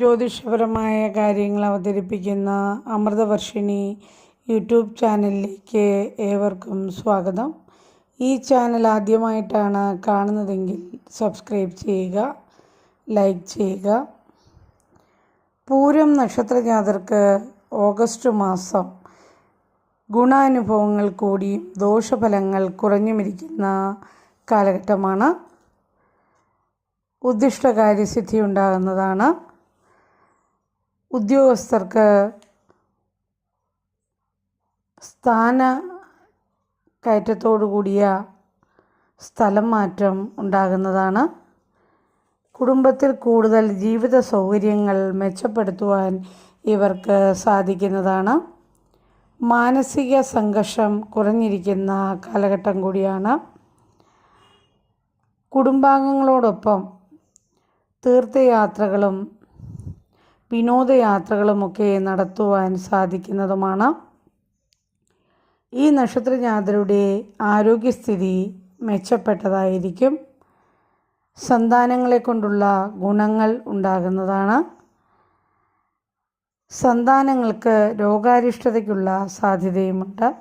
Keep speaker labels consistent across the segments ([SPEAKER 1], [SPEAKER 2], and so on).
[SPEAKER 1] ജ്യോതിഷപരമായ കാര്യങ്ങൾ അവതരിപ്പിക്കുന്ന അമൃതവർഷിണി യൂട്യൂബ് ചാനലിലേക്ക് ഏവർക്കും സ്വാഗതം. ഈ ചാനൽ ആദ്യമായിട്ടാണ് കാണുന്നതെങ്കിൽ സബ്സ്ക്രൈബ് ചെയ്യുക ലൈക്ക് ചെയ്യുക. പൂരം നക്ഷത്രജാതർക്ക് ഓഗസ്റ്റ് മാസം ഗുണാനുഭവങ്ങൾ കൂടിയും ദോഷഫലങ്ങൾ കുറഞ്ഞുമിരിക്കുന്ന കാലഘട്ടമാണ്. ഉദ്ദിഷ്ടകാര്യസിദ്ധി ഉണ്ടാകുന്നതാണ്. ഉദ്യോഗസ്ഥർക്ക് സ്ഥാന കയറ്റത്തോടു കൂടിയ സ്ഥലം മാറ്റം ഉണ്ടാകുന്നതാണ്. കുടുംബത്തിൽ കൂടുതൽ ജീവിത സൗകര്യങ്ങൾ മെച്ചപ്പെടുത്തുവാൻ ഇവർക്ക് സാധിക്കുന്നതാണ്. മാനസിക സംഘർഷം കുറഞ്ഞിരിക്കുന്ന കാലഘട്ടം കൂടിയാണ്. കുടുംബാംഗങ്ങളോടൊപ്പം തീർത്ഥയാത്രകളും വിനോദയാത്രകളുമൊക്കെ നടത്തുവാൻ സാധിക്കുന്നതുമാണ്. ഈ നക്ഷത്രജാതരുടെ ആരോഗ്യസ്ഥിതി മെച്ചപ്പെട്ടതായിരിക്കും. സന്താനങ്ങളെ കൊണ്ടുള്ള ഗുണങ്ങൾ ഉണ്ടാകുന്നതാണ്. സന്താനങ്ങൾക്ക് രോഗാരിഷ്ടതയ്ക്കുള്ള സാധ്യതയുമുണ്ട്.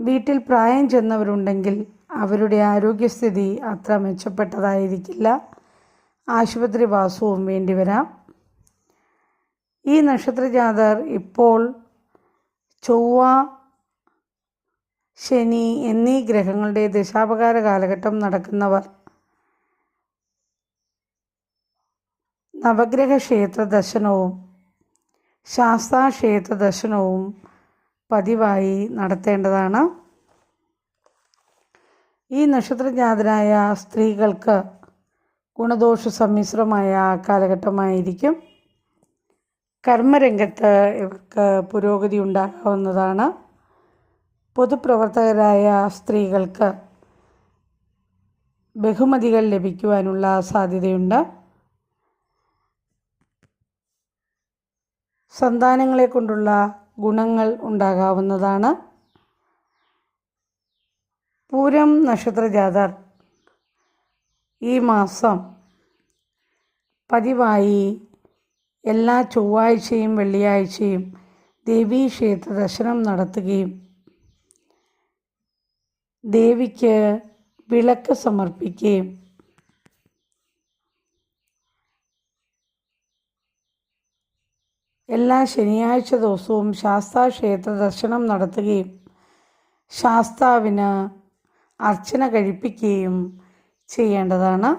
[SPEAKER 1] വീട്ടിൽ പ്രായം ചെന്നവരുണ്ടെങ്കിൽ അവരുടെ ആരോഗ്യസ്ഥിതി അത്ര മെച്ചപ്പെട്ടതായിരിക്കില്ല. ആശുപത്രി വാസവും വേണ്ടി വരാം. ഈ നക്ഷത്ര നക്ഷത്രജാതർ ഇപ്പോൾ ചൊവ്വ ശനി എന്നീ ഗ്രഹങ്ങളുടെ ദശാപകാര കാലഘട്ടം നടക്കുന്നവർ. നവഗ്രഹ ക്ഷേത്ര ദർശനവും ശാസ്താക്ഷേത്ര ദർശനവും പതിവായി നടത്തേണ്ടതാണ്. ഈ നക്ഷത്രജാതരായ സ്ത്രീകൾക്ക് ഗുണദോഷ സമ്മിശ്രമായ കാലഘട്ടമായിരിക്കും. കർമ്മരംഗത്ത് ഇവർക്ക് പുരോഗതി ഉണ്ടാകാവുന്നതാണ് പൊതുപ്രവർത്തകരായ സ്ത്രീകൾക്ക് ബഹുമതികൾ ലഭിക്കുവാനുള്ള സാധ്യതയുണ്ട്. സന്താനങ്ങളെ കൊണ്ടുള്ള ഗുണങ്ങൾ ഉണ്ടാകാവുന്നതാണ്. പൂരം നക്ഷത്രജാതർ ഈ മാസം പതിവായി എല്ലാ ചൊവ്വാഴ്ചയും വെള്ളിയാഴ്ചയും ദേവീക്ഷേത്ര ദർശനം നടത്തുകയും ദേവിക്ക് വിളക്ക് സമർപ്പിക്കുകയും എല്ലാ ശനിയാഴ്ച ദിവസവും ശാസ്താ ക്ഷേത്ര ദർശനം നടത്തുകയും ശാസ്താവിന് അർച്ചന കഴിപ്പിക്കുകയും ചെയ്യേണ്ടതാണ്.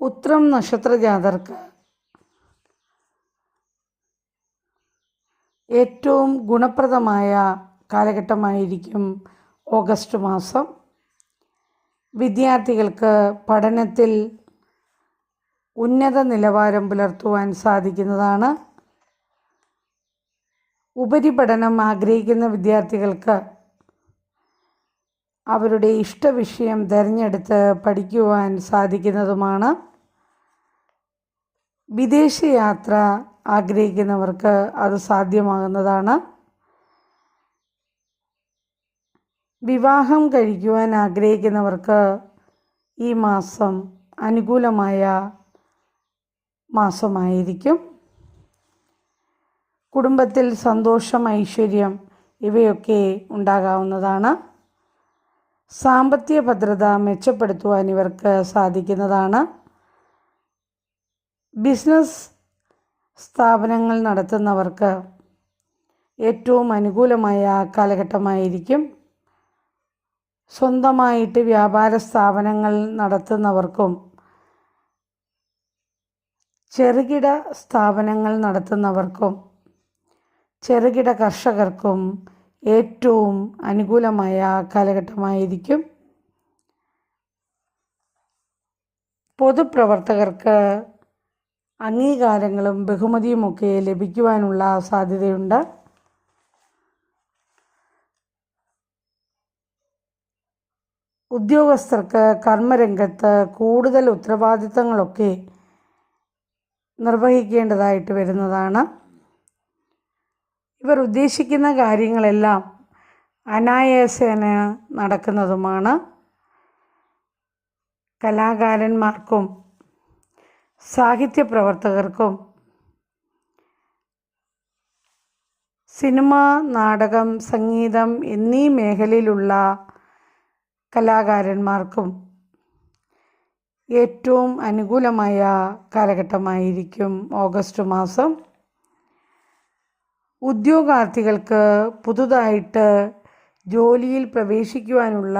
[SPEAKER 1] ഉത്രം നക്ഷത്ര ജാതർക്ക് ഏറ്റവും ഗുണപ്രദമായ കാലഘട്ടമായിരിക്കും ഓഗസ്റ്റ് മാസം. വിദ്യാർത്ഥികൾക്ക് പഠനത്തിൽ ഉന്നത നിലവാരം പുലർത്തുവാൻ സാധിക്കുന്നതാണ്. ഉപരിപഠനം ആഗ്രഹിക്കുന്ന വിദ്യാർത്ഥികൾക്ക് അവരുടെ ഇഷ്ടവിഷയം തിരഞ്ഞെടുത്ത് പഠിക്കുവാൻ സാധിക്കുന്നതുമാണ്. വിദേശയാത്ര ആഗ്രഹിക്കുന്നവർക്ക് അത് സാധ്യമാകുന്നതാണ്. വിവാഹം കഴിക്കുവാൻ ആഗ്രഹിക്കുന്നവർക്ക് ഈ മാസം അനുകൂലമായ മാസമായിരിക്കും. കുടുംബത്തിൽ സന്തോഷം ഐശ്വര്യം ഇവയൊക്കെ ഉണ്ടാകാവുന്നതാണ്. സാമ്പത്തിക ഭദ്രത മെച്ചപ്പെടുത്തുവാൻ ഇവർക്ക് സാധിക്കുന്നതാണ്. ബിസിനസ് സ്ഥാപനങ്ങൾ നടത്തുന്നവർക്ക് ഏറ്റവും അനുകൂലമായ കാലഘട്ടമായിരിക്കും. സ്വന്തമായിട്ട് വ്യാപാര സ്ഥാപനങ്ങൾ നടത്തുന്നവർക്കും ചെറുകിട സ്ഥാപനങ്ങൾ നടത്തുന്നവർക്കും ചെറുകിട കർഷകർക്കും ഏറ്റവും അനുകൂലമായ കാലഘട്ടമായിരിക്കും. പൊതുപ്രവർത്തകർക്ക് അംഗീകാരങ്ങളും ബഹുമതിയുമൊക്കെ ലഭിക്കുവാനുള്ള സാധ്യതയുണ്ട്. ഉദ്യോഗസ്ഥർക്ക് കർമ്മരംഗത്ത് കൂടുതൽ ഉത്തരവാദിത്തങ്ങളൊക്കെ നിർവഹിക്കേണ്ടതായിട്ട് വരുന്നതാണ്. ഇവർ ഉദ്ദേശിക്കുന്ന കാര്യങ്ങളെല്ലാം അനായാസേന നടക്കുന്നതുമാണ്. കലാകാരന്മാർക്കും സാഹിത്യ പ്രവർത്തകർക്കും സിനിമ നാടകം സംഗീതം എന്നീ മേഖലയിലുള്ള കലാകാരന്മാർക്കും ഏറ്റവും അനുകൂലമായ കാലഘട്ടമായിരിക്കും ഓഗസ്റ്റ് മാസം. ഉദ്യോഗാർത്ഥികൾക്ക് പുതുതായിട്ട് ജോലിയിൽ പ്രവേശിക്കുവാനുള്ള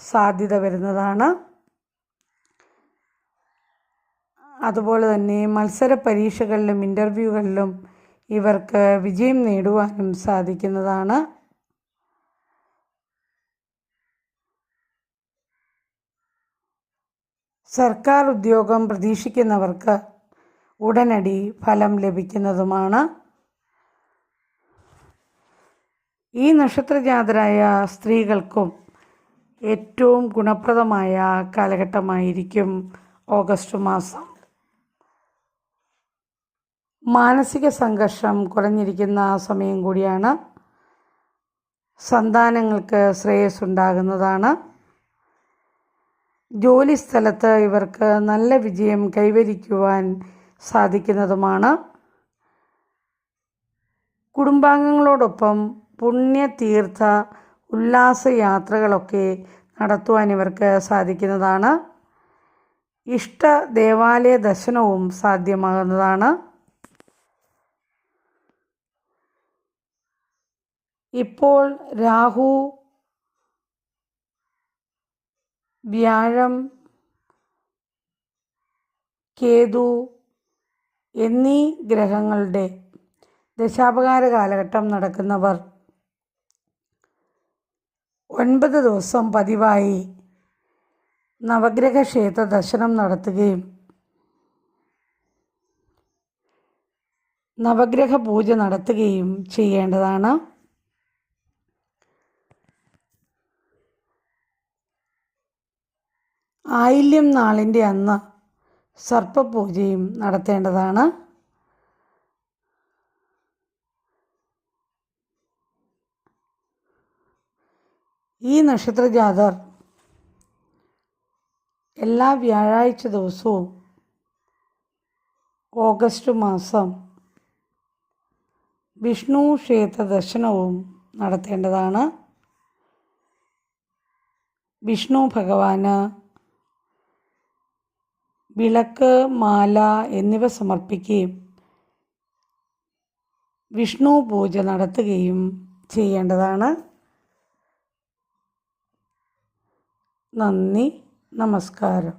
[SPEAKER 1] സാധ്യത വരുന്നതാണ്. അതുപോലെ തന്നെ മത്സര പരീക്ഷകളിലും ഇന്റർവ്യൂകളിലും ഇവർക്ക് വിജയം നേടുവാനും സാധിക്കുന്നതാണ്. സർക്കാർ ഉദ്യോഗം പ്രതീക്ഷിക്കുന്നവർക്ക് ഉടനടി ഫലം ലഭിക്കുന്നതുമാണ്. ഈ നക്ഷത്രജാതരായ സ്ത്രീകൾക്കും ഏറ്റവും ഗുണപ്രദമായ കാലഘട്ടമായിരിക്കും ഓഗസ്റ്റ് മാസം. മാനസിക സംഘർഷം കുറഞ്ഞിരിക്കുന്ന സമയം കൂടിയാണ് സന്താനങ്ങൾക്ക് ശ്രേയസ് ഉണ്ടാകുന്നതാണ് ജോലി സ്ഥലത്ത് ഇവർക്ക് നല്ല വിജയം കൈവരിക്കുവാൻ സാധിക്കുന്നതുമാണ്. കുടുംബാംഗങ്ങളോടൊപ്പം പുണ്യതീർത്ഥ ഉല്ലാസയാത്രകളൊക്കെ നടത്തുവാൻ ഇവർക്ക് സാധിക്കുന്നതാണ്. ഇഷ്ട ദേവാലയ ദർശനവും സാധ്യമാകുന്നതാണ്. ഇപ്പോൾ രാഹു വ്യാഴം കേതു എന്നീ ഗ്രഹങ്ങളുടെ ദശാപകാര കാലഘട്ടം നടക്കുന്നവർ ഒൻപത് ദിവസം പതിവായി നവഗ്രഹ ക്ഷേത്ര ദർശനം നടത്തുകയും നവഗ്രഹ പൂജ നടത്തുകയും ചെയ്യേണ്ടതാണ്. ആയില്യം നാളിന്റെ അന്ന് സർപ്പപൂജയും നടത്തേണ്ടതാണ്. ഈ നക്ഷത്ര ജാഥർ എല്ലാ വ്യാഴാഴ്ച ദിവസവും ഓഗസ്റ്റ് മാസം വിഷ്ണു ക്ഷേത്ര ദർശനവും നടത്തേണ്ടതാണ്. വിഷ്ണു ഭഗവാന് വിളക്ക് മാല എന്നിവ സമർപ്പിക്കുകയും വിഷ്ണു പൂജ നടത്തുകയും ചെയ്യേണ്ടതാണ്. നന്ദി നമസ്കാരം